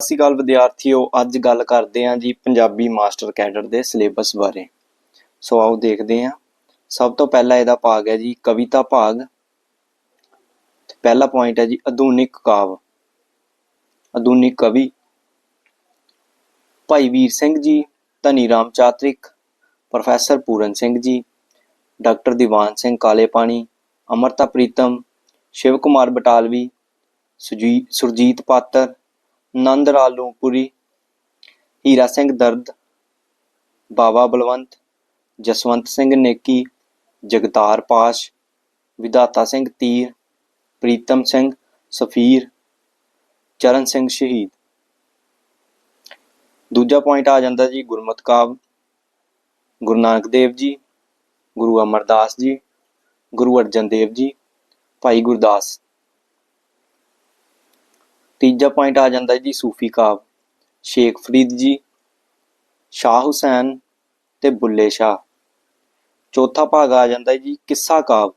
ਸਤਿ ਸ਼੍ਰੀ ਅਕਾਲ ਵਿਦਿਆਰਥੀਓ, ਅੱਜ ਗੱਲ ਕਰਦੇ ਹਾਂ ਜੀ ਪੰਜਾਬੀ ਮਾਸਟਰ ਕੈਡਰ ਦੇ ਸਿਲੇਬਸ ਬਾਰੇ। ਸੋ ਆਓ ਦੇਖਦੇ ਹਾਂ। ਸਭ ਤੋਂ ਪਹਿਲਾ ਇਹਦਾ ਭਾਗ ਹੈ ਜੀ ਕਵਿਤਾ ਭਾਗ। ਪਹਿਲਾ ਪੁਆਇੰਟ ਹੈ ਜੀ ਆਧੁਨਿਕ ਕਾਵ। ਆਧੁਨਿਕ ਕਵੀ ਭਾਈ ਵੀਰ ਸਿੰਘ ਜੀ, ਧਨੀ ਰਾਮ ਚਾਤ੍ਰਿਕ, ਪ੍ਰੋਫੈਸਰ ਪੂਰਨ ਸਿੰਘ ਜੀ, ਡਾਕਟਰ ਦੀਵਾਨ ਸਿੰਘ ਕਾਲੇ ਪਾਣੀ ਅਮਰਤਾ ਪ੍ਰੀਤਮ, ਸ਼ਿਵ ਕੁਮਾਰ ਬਟਾਲਵੀ, ਸੁਜੀ, ਸੁਰਜੀਤ ਪਾਤਰ ਨੰਦ ਰਾਲੂਪੁਰੀ ਹੀਰਾ ਸਿੰਘ ਦਰਦ, ਬਾਵਾ ਬਲਵੰਤ, ਜਸਵੰਤ ਸਿੰਘ ਨੇਕੀ, ਜਗਤਾਰ ਪਾਸ਼, ਵਿਧਾਤਾ ਸਿੰਘ ਤੀਰ, ਪ੍ਰੀਤਮ ਸਿੰਘ ਸਫੀਰ, ਚਰਨ ਸਿੰਘ ਸ਼ਹੀਦ। ਦੂਜਾ ਪੁਆਇੰਟ ਆ ਜਾਂਦਾ ਜੀ ਗੁਰਮਤਿ ਕਾਵ, ਗੁਰੂ ਨਾਨਕ ਦੇਵ ਜੀ, ਗੁਰੂ ਅਮਰਦਾਸ ਜੀ, ਗੁਰੂ ਅਰਜਨ ਦੇਵ ਜੀ, ਭਾਈ ਗੁਰਦਾਸ ਤੀਜਾ ਪੁਆਇੰਟ ਆ ਜਾਂਦਾ ਜੀ ਸੂਫੀ ਕਾਵ। ਸ਼ੇਖ ਫਰੀਦ ਜੀ, ਸ਼ਾਹ ਹੁਸੈਨ ਤੇ ਬੁੱਲੇ ਸ਼ਾਹ। ਚੌਥਾ ਭਾਗ ਆ ਜਾਂਦਾ ਜੀ ਕਿੱਸਾ ਕਾਵ।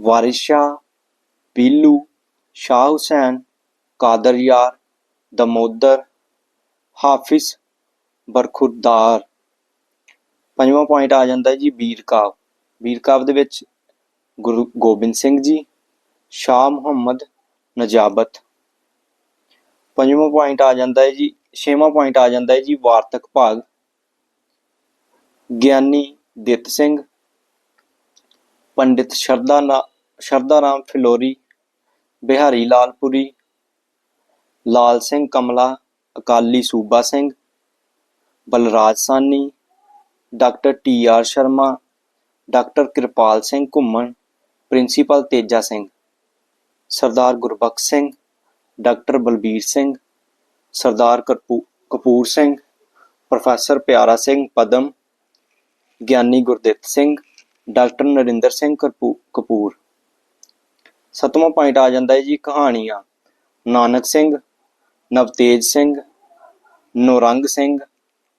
ਵਾਰਿਸ ਸ਼ਾਹ ਪੀਲੂ ਸ਼ਾਹ ਹੁਸੈਨ, ਕਾਦਰ ਯਾਰ, ਦਮੋਦਰ, ਹਾਫਿਜ਼ ਬਰਖੁਰਦਾਰ। ਪੰਜਵਾਂ ਪੁਆਇੰਟ ਆ ਜਾਂਦਾ ਜੀ ਵੀਰ ਕਾਵ। ਵੀਰ ਕਾਵ ਦੇ ਵਿੱਚ ਗੁਰੂ ਗੋਬਿੰਦ ਸਿੰਘ ਜੀ, ਸ਼ਾਹ ਮੁਹੰਮਦ ਨਜਾਬਤ। ਪੰਜਵਾਂ ਪੁਆਇੰਟ ਆ ਜਾਂਦਾ ਹੈ ਜੀ, ਛੇਵਾਂ ਪੁਆਇੰਟ ਆ ਜਾਂਦਾ ਹੈ ਜੀ, ਵਾਰਤਕ ਭਾਗ। ਗਿਆਨੀ ਦਿੱਤ ਸਿੰਘ, ਪੰਡਿਤ ਸ਼ਰਦਾ ਨਾ ਸ਼ਰਦਾ ਰਾਮ ਫਿਲੋਰੀ, ਬਿਹਾਰੀ ਲਾਲਪੁਰੀ, ਲਾਲ Singh Kamla, Akali Suba Singh, Balraj Sani, doctor T R Sharma, doctor Kirpal Singh Ghuman, principal Teja Singh. Sardar Gurbakhsh Singh, doctor Balbir Singh, Sardar ਕਰਪੂ- Kapur Singh, professor ਪਿਆਰਾ ਸਿੰਘ ਪਦਮ, ਗਿਆਨੀ ਗੁਰਦਿੱਤ ਸਿੰਘ, ਡਾਕਟਰ ਨਰਿੰਦਰ ਸਿੰਘ ਕਰਪੂ- ਕਪੂਰ। ਸਤਵਾਂ ਪੁਆਇੰਟ ਆ ਜਾਂਦਾ ਹੈ ਜੀ ਕਹਾਣੀਆਂ। ਨਾਨਕ ਸਿੰਘ, ਨਵਤੇਜ ਸਿੰਘ, ਨੌਰੰਗ ਸਿੰਘ,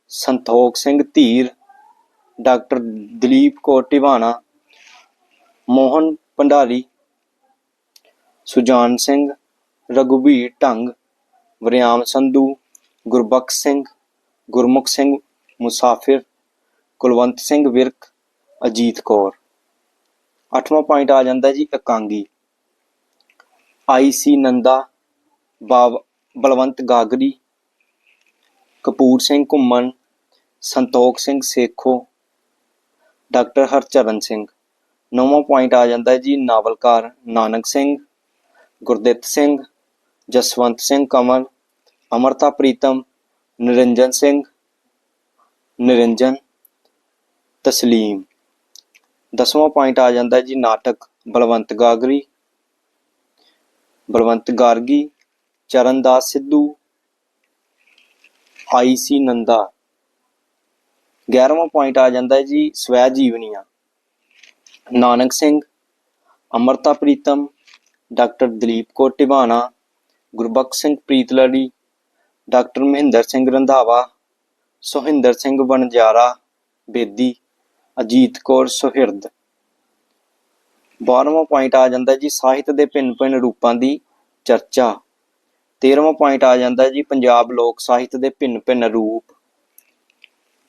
ਸੰਤੋਖ ਸਿੰਘ ਧੀਰ, ਡਾਕਟਰ ਦਲੀਪ ਕੌਰ ਟਿਵਾਣਾ, ਮੋਹਨ ਭੰਡਾਰੀ ਸੁਜਾਨ ਸਿੰਘ, ਰਘੁਬੀਰ ਢੰਗ, ਵਰਿਆਮ ਸੰਧੂ, ਗੁਰਬਖਸ਼ ਸਿੰਘ, ਗੁਰਮੁਖ ਸਿੰਘ, ਮੁਸਾਫਿਰ, ਕੁਲਵੰਤ ਸਿੰਘ ਵਿਰਕ, ਅਜੀਤ ਕੌਰ। ਅੱਠਵਾਂ ਪੁਆਇੰਟ ਆ ਜਾਂਦਾ ਜੀ ਇਕਾਂਗੀ। ਆਈਸੀ ਨੰਦਾ ਬਾਬ ਬਲਵੰਤ ਗਾਗਰੀ, ਕਪੂਰ ਸਿੰਘ ਘੁੰਮਣ, ਸੰਤੋਖ ਸਿੰਘ ਸੇਖੋ, ਡਾਕਟਰ ਹਰਚਰਨ ਸਿੰਘ। ਨੌਵਾਂ ਪੁਆਇੰਟ ਆ ਜਾਂਦਾ ਜੀ ਨਾਵਲਕਾਰ ਨਾਨਕ ਸਿੰਘ ਗੁਰਦਿੱਤ ਸਿੰਘ, ਜਸਵੰਤ ਸਿੰਘ ਕਮਲ ਅਮਰਤਾ ਪ੍ਰੀਤਮ, ਨਿਰੰਜਨ ਸਿੰਘ, ਨਿਰੰਜਨ ਤਸਲੀਮ। ਦਸਵਾਂ ਪੁਆਇੰਟ ਆ ਜਾਂਦਾ ਜੀ ਨਾਟਕ, ਬਲਵੰਤ ਗਾਗਰੀ, ਬਲਵੰਤ ਗਾਰਗੀ, ਚਰਨਦਾਸ ਸਿੱਧੂ ਆਈਸੀ ਨੰਦਾ। 11ਵਾਂ ਪੁਆਇੰਟ ਆ ਜਾਂਦਾ ਜੀ ਸਵੈ ਜੀਵਨੀਆਂ। Nanak Singh, Amrita Pritam doctor Dalip Kaur Tiwana Gurbakhsh Singh Preetlari, doctor Mohinder Singh Randhawa, Suhinder Singh Vanjara, Bedi, Ajit Kaur Suhird. 12ਵਾਂ point ਆ ਜਾਂਦਾ ਜੀ ਸਾਹਿਤ ਦੇ ਭਿੰਨ-ਭਿੰਨ ਰੂਪਾਂ ਦੀ ਚਰਚਾ। 13ਵਾਂ ਪੁਆਇੰਟ ਆ ਜਾਂਦਾ ਜੀ ਪੰਜਾਬ ਲੋਕ ਸਾਹਿਤ ਦੇ ਭਿੰਨ-ਭਿੰਨ ਰੂਪ।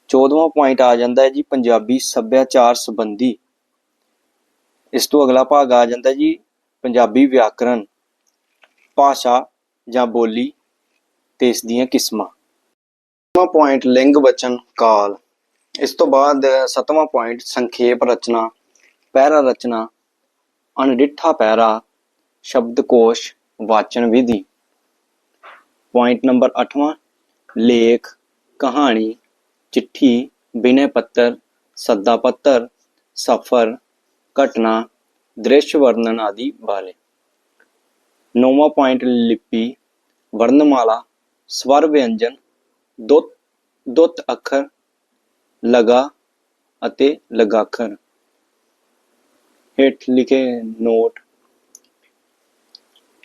14ਵਾਂ ਪੁਆਇੰਟ ਆ ਜਾਂਦਾ ਹੈ ਜੀ ਪੰਜਾਬੀ ਸੱਭਿਆਚਾਰ ਸੰਬੰਧੀ। ਇਸ ਤੋਂ ਅਗਲਾ ਭਾਗ ਆ ਜਾਂਦਾ ਜੀ ਪੰਜਾਬੀ ਵਿਆਕਰਣ, ਭਾਸ਼ਾ ਜਾਂ ਬੋਲੀ ਤੇ ਇਸ ਦੀਆਂ ਕਿਸਮਾਂ। ਸੱਤਵਾਂ ਪੁਆਇੰਟ ਲਿੰਗ ਵਚਨ, ਕਾਲ। ਇਸ ਤੋਂ ਬਾਅਦ ਸੱਤਵਾਂ ਪੁਆਇੰਟ ਸੰਖੇਪ ਰਚਨਾ, ਪੈਰਾ ਰਚਨਾ, ਅਣਡਿੱਠਾ ਪੈਰਾ, ਸ਼ਬਦਕੋਸ਼, ਵਾਚਨ ਵਿਧੀ। ਪੁਆਇੰਟ ਨੰਬਰ 8ਵਾਂ ਲੇਖ, ਕਹਾਣੀ, ਚਿੱਠੀ, ਬਿਨੈ ਪੱਤਰ, ਸੱਦਾ ਪੱਤਰ, ਸਫਰ, ਘਟਨਾ ਦ੍ਰਿਸ਼ ਵਰਣਨ ਆਦਿ ਬਾਰੇ ਨੌਵਾਂ ਪੁਆਇੰਟ ਲਿਪੀ, ਵਰਣਮਾਲਾ, ਸਵਰ ਵਿਅੰਜਨ, ਦੁੱਤ ਦੁੱਤ ਅੱਖਰ, ਲਗਾ ਅਤੇ ਲਗਾਖਰ। ਹੇਠ ਲਿਖੇ ਨੋਟ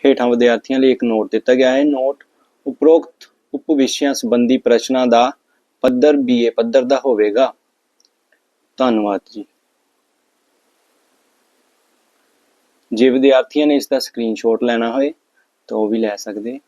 ਹੇਠਾਂ ਵਿਦਿਆਰਥੀਆਂ ਲਈ ਇੱਕ ਨੋਟ ਦਿੱਤਾ ਗਿਆ ਹੈ। ਨੋਟ ਉਪਰੋਕਤ ਉਪ ਵਿਸ਼ਿਆਂ ਸੰਬੰਧੀ ਪ੍ਰਸ਼ਨਾਂ ਦਾ ਪੱਧਰ ਬੀਏ ਪੱਧਰ ਦਾ ਹੋਵੇਗਾ। ਧੰਨਵਾਦ ਜੀ। ਜੇ ਵਿਦਿਆਰਥੀਆਂ ਨੇ ਇਸ ਦਾ ਸਕਰੀਨਸ਼ਾਟ ਲੈਣਾ ਹੋਏ ਤਾਂ ਉਹ ਵੀ ਲੈ ਸਕਦੇ।